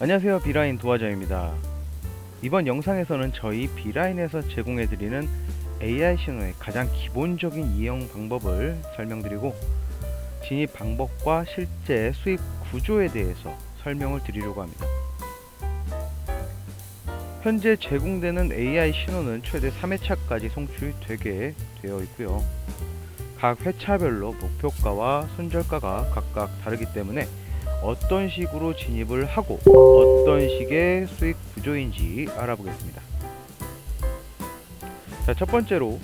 안녕하세요. 비라인 도화자입니다. 이번 영상에서는 저희 비라인에서 제공해드리는 AI 신호의 가장 기본적인 이용 방법을 설명드리고 진입 방법과 실제 수익 구조에 대해서 설명을 드리려고 합니다. 현재 제공되는 AI 신호는 최대 3회차까지 송출되게 되어 있고요. 각 회차별로 목표가와 손절가가 각각 다르기 때문에 어떤 식으로 진입을 하고 어떤 식의 수익 구조인지 알아보겠습니다. 자, 첫 번째로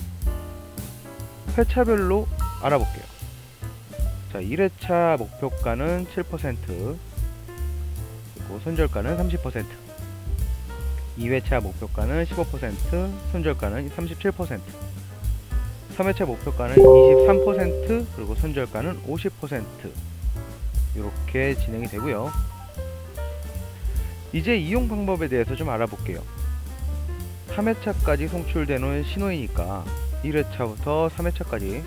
회차별로 알아볼게요. 자, 1회차 목표가는 7%, 그리고 손절가는 30%. 2회차 목표가는 15%, 손절가는 37%. 3회차 목표가는 23%, 그리고 손절가는 50%. 이렇게 진행이 되고요. 이제 이용 방법에 대해서 좀 알아볼게요. 3회차까지 송출되는 신호이니까 1회차부터 3회차까지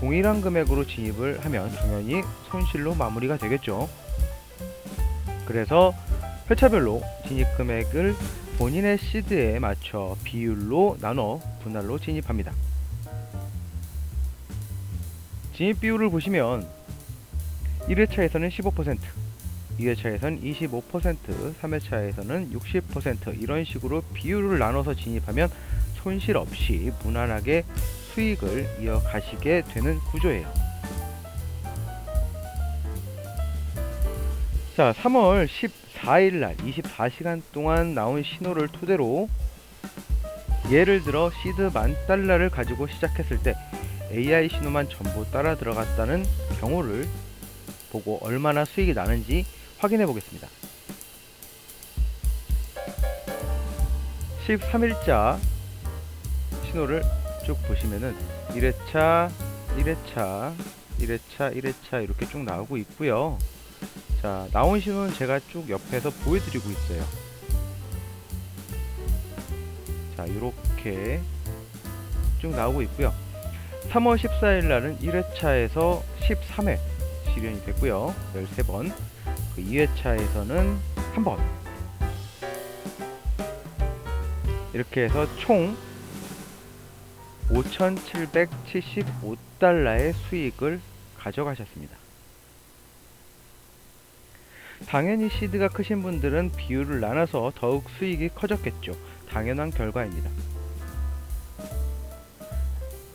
동일한 금액으로 진입을 하면 당연히 손실로 마무리가 되겠죠. 그래서 회차별로 진입 금액을 본인의 시드에 맞춰 비율로 나눠 분할로 진입합니다. 진입 비율을 보시면 1회차에서는 15%, 2회차에서는 25%, 3회차에서는 60% 이런 식으로 비율을 나눠서 진입하면 손실 없이 무난하게 수익을 이어가시게 되는 구조예요. 자, 3월 14일 날 24시간 동안 나온 신호를 토대로 예를 들어 시드 만 달러를 가지고 시작했을 때 AI 신호만 전부 따라 들어갔다는 경우를 보고 얼마나 수익이 나는지 확인해 보겠습니다. 13일자 신호를 쭉 보시면은 1회차, 1회차, 1회차, 1회차 이렇게 쭉 나오고 있고요. 자, 나온 신호는 제가 쭉 옆에서 보여드리고 있어요. 자, 이렇게 쭉 나오고 있고요. 3월 14일 날은 1회차에서 13회 실현이 됐고요. 13번. 그 2회차에서는 한 번. 이렇게 해서 총 5,775달러의 수익을 가져가셨습니다. 당연히 시드가 크신 분들은 비율을 나눠서 더욱 수익이 커졌겠죠. 당연한 결과입니다.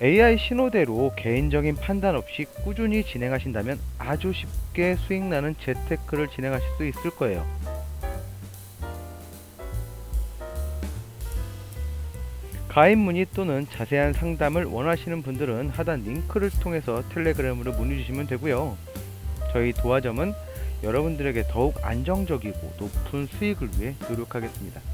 AI 신호대로 개인적인 판단 없이 꾸준히 진행하신다면 아주 쉽게 수익 나는 재테크를 진행하실 수 있을 거예요. 가입 문의 또는 자세한 상담을 원하시는 분들은 하단 링크를 통해서 텔레그램으로 문의 주시면 되고요. 저희 도화점은 여러분들에게 더욱 안정적이고 높은 수익을 위해 노력하겠습니다.